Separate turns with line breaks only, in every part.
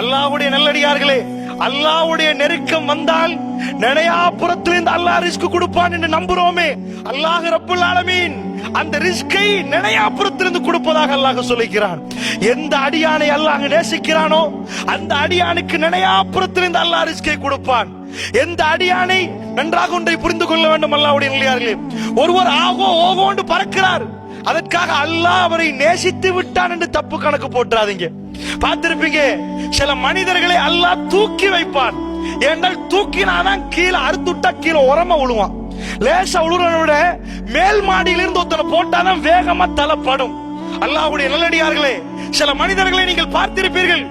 அல்லாஹ்வுடைய நல்லடியார்களே அல்லாவுடைய நெருக்கம் வந்தால் நினையாபுரத்திலிருந்து அல்லாஹ் ரிஸ்க் கொடுப்பான் என்று நம்புறோமே. அல்லாஹ் ரப்புல் ஆலமீன் அந்த ரிஸ்கை நினையாபுரத்திலிருந்து கொடுப்பதாக அல்லாஹ் சொல்லிக்கிறான். எந்த அடியானை அல்லாஹ் நேசிக்கிறானோ அந்த அடியானுக்கு நினையாபுரத்திலிருந்து அல்லாஹ் ரிஸ்கை கொடுப்பான். எந்த அடியானை நன்றாக ஒன்றை புரிந்து கொள்ள வேண்டும் அல்லாவுடைய நிலையார்களே ஒருவர் ஆகோ ஓகோண்டு பறக்கிறார். அதற்காக அல்லாஹ் அவரை நேசித்து விட்டான் என்று தப்பு கணக்கு போட்டுறாதீங்க. பார்த்திருப்பீங்க சில மனிதர்களை அல்லாஹ் தூக்கி வைப்பான். ஏனால் தூக்கினாதான் கீழே அறுத்துட்டா கீழே உரமா விழுவான் லேசா உழுறதை விட மேல் மாடியில இருந்து ஒருத்தனை போட்டாதான் வேகமா தலைப்படும் அல்லாஹ்வுடைய நல்லடியார்களே சில மனிதர்களை நீங்கள் பார்த்திருப்பீர்கள்.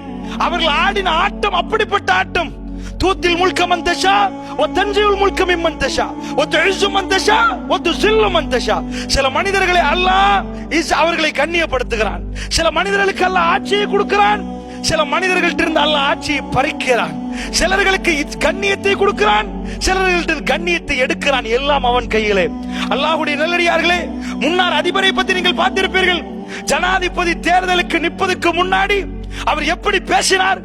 அவர்கள் ஆடின ஆட்டம் அப்படிப்பட்ட ஆட்டம். தூத்தில் முழுக்க மந்தஷா ஒ தஞ்சையுள் முல்க மிம்மந்தஷா ஒ தெழுசு மந்தஷா ஒத்து துசில்லு மந்தஷா சில மனிதர்களை அல்லாஹ் இஸ் அவர்களை கண்ணியப்படுத்துகிறான். சில மனிதர்களுக்கு அல்லாஹ் ஆட்சியை கொடுக்கிறான். சில மனிதர்கள்ட்ட இருந்து அல்லாஹ் ஆட்சியை பறிக்கிறான். சிலர்களுக்கு கண்ணியத்தை கொடுக்கிறான். சிலர்கள்ட்ட கண்ணியத்தை எடுக்கிறான் எல்லாம் அவன் கையிலே. அல்லாஹுடைய நல்லடியார்களே முன்னாள் அதிபரை பத்தி நீங்கள் பார்த்திருப்பீர்கள். ஜனாதிபதி தேர்தலுக்கு நிற்பதற்கு முன்னாடி அவர் எப்படி பேசினார்?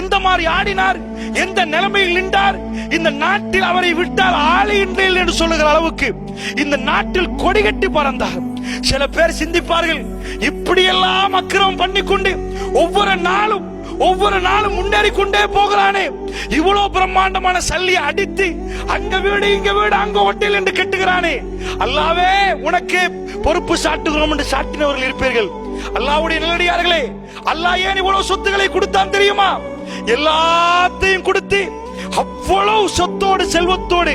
எந்த மாதிரி ஆடினார்? எந்த நிலைமையில் நின்றார்? இந்த நாட்டில் அவரை விட்டால் ஆளை என்று சொல்லுகிற அளவுக்கு இந்த நாட்டில் கொடிகட்டி பறந்தார். சில பேர் சிந்திப்பார்கள் இப்படியெல்லாம் அக்கிரமம் பண்ணிக்கொண்டு ஒவ்வொரு நாளும் ஒவ்வொரு நாளும் முன்னேறி கொண்டே போகிறானே. இவ்வளவு பிரம்மாண்டமான சல்லியை அடித்து அங்க வீடு இங்க வீடு அங்க ஒட்டில் என்று கெட்டுகிறானே. அல்லாவே உனக்கு பொறுப்பு சாட்டுகிறோம் என்று சாட்டினவர்கள் இருப்பீர்கள். அல்லாவுடைய நிலடியார்களே அல்லாஹ் ஏன் இவ்வளவு சொத்துக்களை கொடுத்தான் தெரியுமா? எல்லாத்தையும் கொடுத்து அவ்வளவு சொத்தோடு செல்வத்தோடு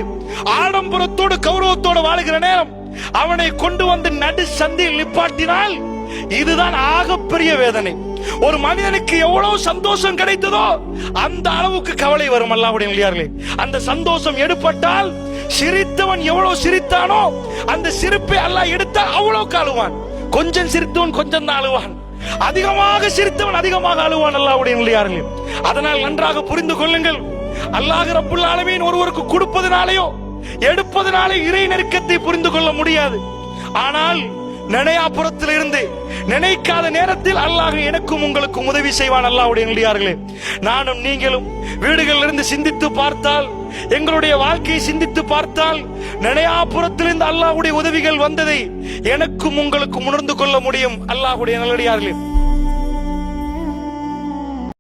ஆடம்பரத்தோடு கௌரவத்தோடு வாழுகிற நேரம் அவனை கொண்டு வந்து நடு சந்தியில் நிப்பாட்டினால் இதுதான் ஆகப்பெரிய வேதனை. ஒரு மனிதனுக்கு எவ்வளவு சந்தோஷம் கிடைத்ததோ அந்த அளவுக்கு கவலை வரும் அல்லாவுடைய அந்த சந்தோஷம் எடுப்பட்டால் சிரித்தவன் எவ்வளவு சிரித்தானோ அந்த சிரிப்பை அல்லாஹ் எடுத்தால் அவ்வளவு அழுவான் கொஞ்சம் சிரித்தவன் கொஞ்சம் தான் அழுவான். அதிகமாக சிரித்தவன் அதிகமாக அழுவான் அல்லாவுடைய அதனால் நன்றாக புரிந்து கொள்ளுங்கள். அல்லாஹ் ரப்புல் ஆலமீன் ஒருவருக்கு கொடுப்பதனாலேயோ எடுப்பதனாலே இறை நெருக்கத்தை புரிந்து கொள்ள முடியாது. ஆனால் நினையாபுரத்தில் இருந்து நினைக்காத நேரத்தில் அல்லாஹ் எனக்கும் உங்களுக்கும் உதவி செய்வான் அல்லாஹுடைய நல்லியார்களே நானும் நீங்களும் வீடுகளில் இருந்து சிந்தித்து பார்த்தால் எங்களுடைய வாழ்க்கையை சிந்தித்து பார்த்தால் நினையாபுரத்திலிருந்து அல்லாஹுடைய உதவிகள் வந்ததை எனக்கும் உங்களுக்கும் உணர்ந்து கொள்ள முடியும் அல்லாஹுடைய நல்லடியார்களே